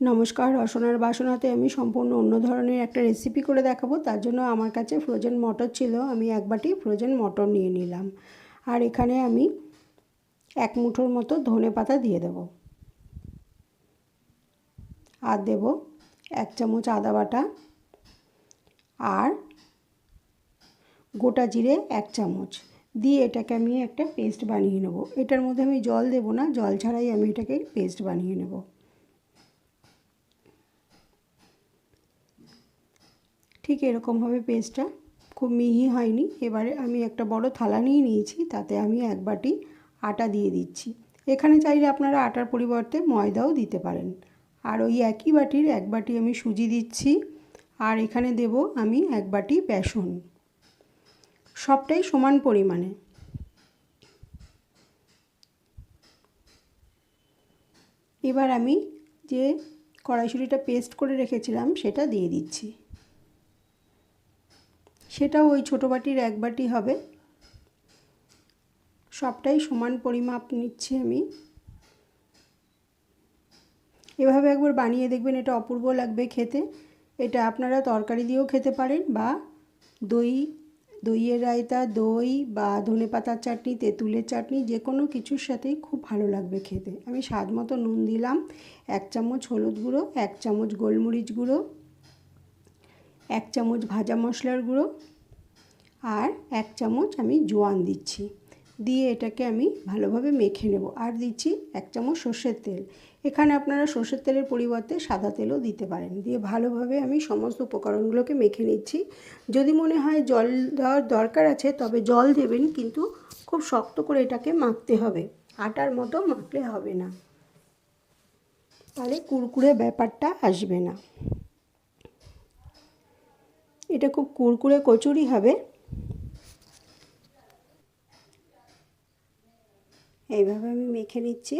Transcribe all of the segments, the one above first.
নমস্কার, রসনার বাসনাতে আমি সম্পূর্ণ অন্য ধরনের একটা রেসিপি করে দেখাবো। তার জন্য আমার কাছে ফ্রোজেন মটর ছিল। আমি এক বাটি ফ্রোজেন মটর নিয়ে নিলাম। আর এখানে আমি এক মুঠোর মতো ধনে পাতা দিয়ে দেব। আর দেব এক চামচ আদা বাটা আর গোটা জিরে এক চামচ। দিয়ে এটাকে আমি একটা পেস্ট বানিয়ে নেব। এটার মধ্যে আমি জল দেব না। জল ছাড়াই আমি এটাকে পেস্ট বানিয়ে নেব। ঠিক এরকমভাবে পেস্টটা। খুব মিহি হয়নি। এবারে আমি একটা বড় থালা নিয়ে নিয়েছি, তাতে আমি এক বাটি আটা দিয়ে দিচ্ছি। এখানে চাইলে আপনারা আটার পরিবর্তে ময়দাও দিতে পারেন। আর ওই একই বাটির এক বাটি আমি সুজি দিচ্ছি। আর এখানে দেব আমি এক বাটি বেসন। সবটাই সমান পরিমাণে। এবার আমি যে কড়াইশুঁড়িটা পেস্ট করে রেখেছিলাম, সেটা দিয়ে দিচ্ছি। সেটাও ওই ছোটো বাটির এক বাটি হবে। সবটাই সমান পরিমাপ নিচ্ছি আমি। এভাবে একবার বানিয়ে দেখবেন, এটা অপূর্ব লাগবে খেতে। এটা আপনারা তরকারি দিয়েও খেতে পারেন বা দই, দইয়ের রায়তা, দই বা ধনে পাতার চাটনি, তেঁতুলের চাটনি, যে কোনো কিছুর সাথেই খুব ভালো লাগবে খেতে। আমি স্বাদ মতো নুন দিলাম, এক চামচ হলুদ গুঁড়ো, এক চামচ গোলমরিচ গুঁড়ো এক চামচ ভাজা মশলার গুঁড়ো আর এক চামচ আমি জোয়ান দিচ্ছি। দিয়ে এটাকে আমি ভালোভাবে মেখে নেব। আর দিচ্ছি এক চামচ সর্ষের তেল। এখানে আপনারা সর্ষের তেলের পরিবর্তে সাদা তেলও দিতে পারেন। দিয়ে ভালোভাবে আমি সমস্ত উপকরণগুলোকে মেখে নিচ্ছি। যদি মনে হয় জল দেওয়ার দরকার আছে, তবে জল দেবেন, কিন্তু খুব শক্ত করে এটাকে মাখতে হবে। আটার মতো মাখলে হবে না। তাহলে কুরকুরে ব্যাপারটা আসবে না। এটা খুব কুরকুরে কচুরি হবে। এইভাবে আমি মেখে নিচ্ছি।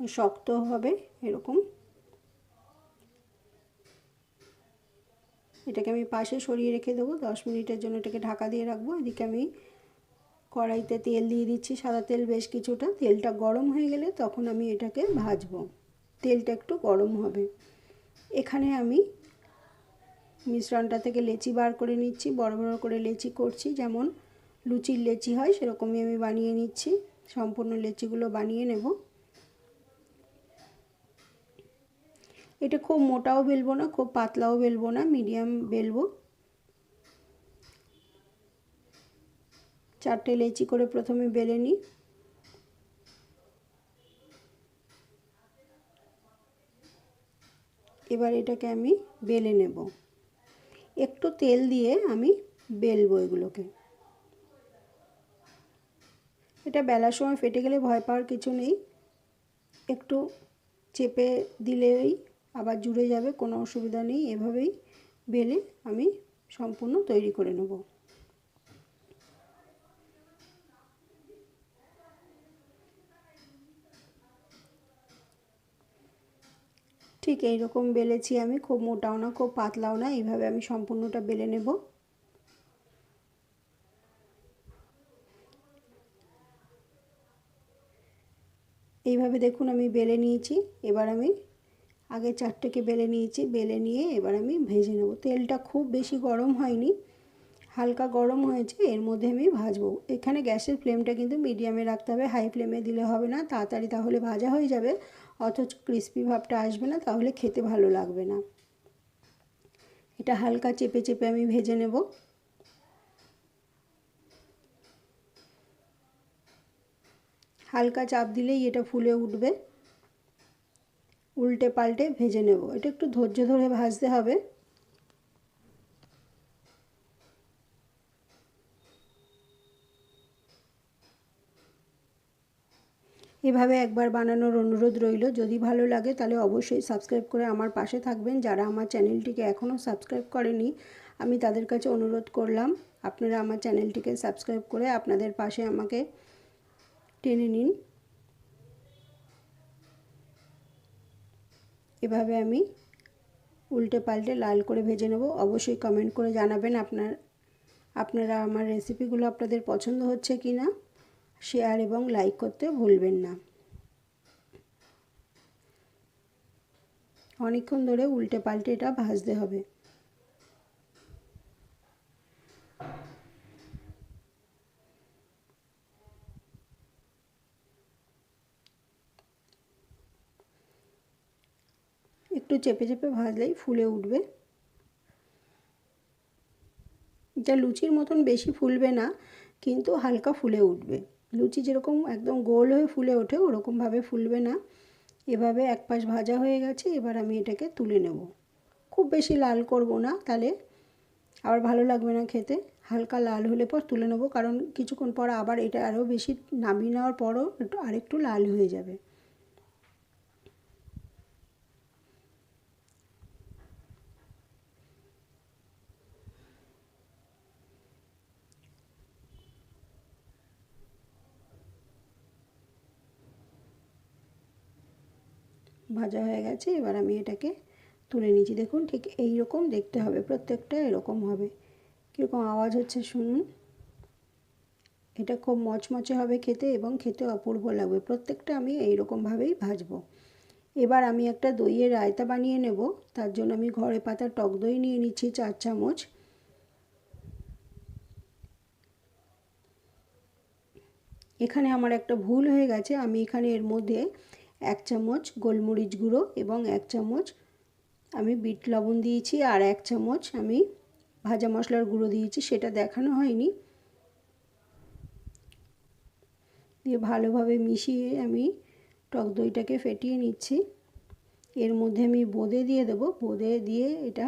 শক্ত হবে এরকম। এটাকে আমি পাশে সরিয়ে রেখে দেবো। দশ মিনিটের জন্য এটাকে ঢাকা দিয়ে রাখব। এদিকে আমি কড়াইতে তেল দিয়ে দিচ্ছি। সাদা তেল বেশ কিছুটা। তেলটা গরম হয়ে গেলে তখন আমি এটাকে ভাজবো। তেলটা একটু গরম হবে। এখানে আমি মিশ্রণটা থেকে লেচি বার করে নিচ্ছি, বড় বড় করে লেচি করছি, যেমন লুচির লেচি হয় সেরকমই আমি বানিয়ে নিচ্ছি, সম্পূর্ণ লেচিগুলো বানিয়ে নেব। এটা খুব মোটাও বেলবো না, খুব পাতলাও বেলবো না, মিডিয়াম বেলবো। চারটে লেচি করে প্রথমে বেলে নিই। এবার এটাকে আমি বেলে নেব। একটু তেল দিয়ে আমি বেলবো এগুলোকে। এটা বেলার সময় ফেটে গেলে ভয় পাওয়ার কিছু নেই। একটু চেপে দিলেই আবার জুড়ে যাবে, কোনো অসুবিধা নেই। এভাবেই বেলে আমি সম্পূর্ণ তৈরি করে নেব। ঠিক এইরকম বেলেছি আমি, খুব মোটাও না, খুব পাতলাও না, এইভাবে আমি সম্পূর্ণটা বেলে নেব। এইভাবে দেখুন আমি বেলে নিয়েছি, এবার আমি আগে চারটেকে বেলে নিয়েছি, বেলে নিয়ে এবার আমি ভেজে নেব। তেলটা খুব বেশি গরম হয়নি, হালকা গরম হয়েছে, এর মধ্যে আমি ভাজবো। এখানে গ্যাসের ফ্লেমটা কিন্তু মিডিয়ামে রাখতে হবে, হাই ফ্লেমে দিলে হবে না, তাড়াতাড়ি তাহলে ভাজা হয়ে যাবে। অথচ ক্রিস্পি ভাবটা আসবে না, তাহলে খেতে ভালো লাগবে না। এটা হালকা চেপে চেপে আমি ভেজে নেব। হালকা চাপ দিলেই এটা ফুলে উঠবে। উল্টে পাল্টে ভেজে নেব। এটা একটু ধৈর্য ধরে ভাজতে হবে। এভাবে একবার বানানোর অনুরোধ রইল। যদি ভালো লাগে তাহলে অবশ্যই সাবস্ক্রাইব করে আমার পাশে থাকবেন। যারা আমার চ্যানেলটিকে এখনও সাবস্ক্রাইব করেনি, আমি তাদের কাছে অনুরোধ করলাম, আপনারা আমার চ্যানেলটিকে সাবস্ক্রাইব করে আপনাদের পাশে আমাকে টেনে নিন। এভাবে আমি উল্টে পাল্টে লাল করে ভেজে নেব। অবশ্যই কমেন্ট করে জানাবেন আপনার, আপনারা আমার রেসিপিগুলো আপনাদের পছন্দ হচ্ছে কি না শেয়ার এবং লাইক করতে ভুলবেন না। অনেকক্ষণ ধরে উল্টে পাল্টে এটা ভাজতে হবে। একটু চেপে চেপে ভাজলেই ফুলে উঠবে। এটা লুচির মতন বেশি ফুলবে না, কিন্তু হালকা ফুলে উঠবে। লুচি যেরকম একদম গোল হয়ে ফুলে ওঠে, ওরকমভাবে ফুলবে না। এভাবে এক পাশ ভাজা হয়ে গেছে, এবার আমি এটাকে তুলে নেব। খুব বেশি লাল করব না তাহলে আবার ভালো লাগবে না খেতে। হালকা লাল হলে পর তুলে নেব, কারণ কিছুক্ষণ পর আবার এটা আরও বেশি নামিয়ে নেওয়ার পরও একটু আরেকটু লাল হয়ে যাবে। ভাজা হয়ে গেছে, এবার আমি এটাকে তুলে নিচ্ছি। দেখুন, ঠিক এই রকম দেখতে হবে, প্রত্যেকটা এরকম হবে। কীরকম আওয়াজ হচ্ছে শুনুন। এটা খুব মচমচে হবে খেতে এবং খেতে অপূর্ব লাগবে। প্রত্যেকটা আমি এই রকমভাবেই ভাজবো। এবার আমি একটা দইয়ের রায়তা বানিয়ে নেব। তার জন্য আমি ঘরে পাতা টক দই নিয়ে নিচ্ছি চার চামচ। এখানে আমার একটা ভুল হয়ে গেছে। আমি এখানে এর মধ্যে এক চামচ গোলমরিচ গুঁড়ো এবং এক চামচ আমি বিট লবণ দিয়েছি আর এক চামচ আমি ভাজা মশলার গুঁড়ো দিয়েছি, সেটা দেখানো হয়নি। দিয়ে ভালোভাবে মিশিয়ে আমি টক দইটাকে ফেটিয়ে নিচ্ছি। এর মধ্যে আমি বোঁদে দিয়ে দেবো। বোঁদে দিয়ে এটা,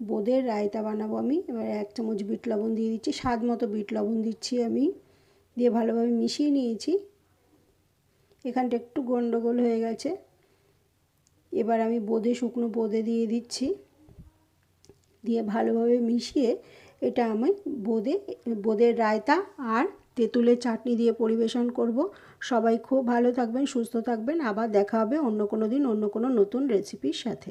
বোঁদের রায়তা বানাবো আমি। এবার এক চামচ বিট লবণ দিয়ে দিচ্ছি। স্বাদ মতো বিট লবণ দিচ্ছি আমি। দিয়ে ভালোভাবে মিশিয়ে নিয়েছি। এখানটা একটু গন্ডগোল হয়ে গেছে। এবার আমি বোঁদে, শুকনো বোঁদে দিয়ে দিচ্ছি। দিয়ে ভালোভাবে মিশিয়ে এটা আমি বোঁদে, বোঁদের রায়তা আর তেঁতুলের চাটনি দিয়ে পরিবেশন করব। সবাই খুব ভালো থাকবেন, সুস্থ থাকবেন। আবার দেখা হবে অন্য কোনো দিন, অন্য কোনো নতুন রেসিপির সাথে।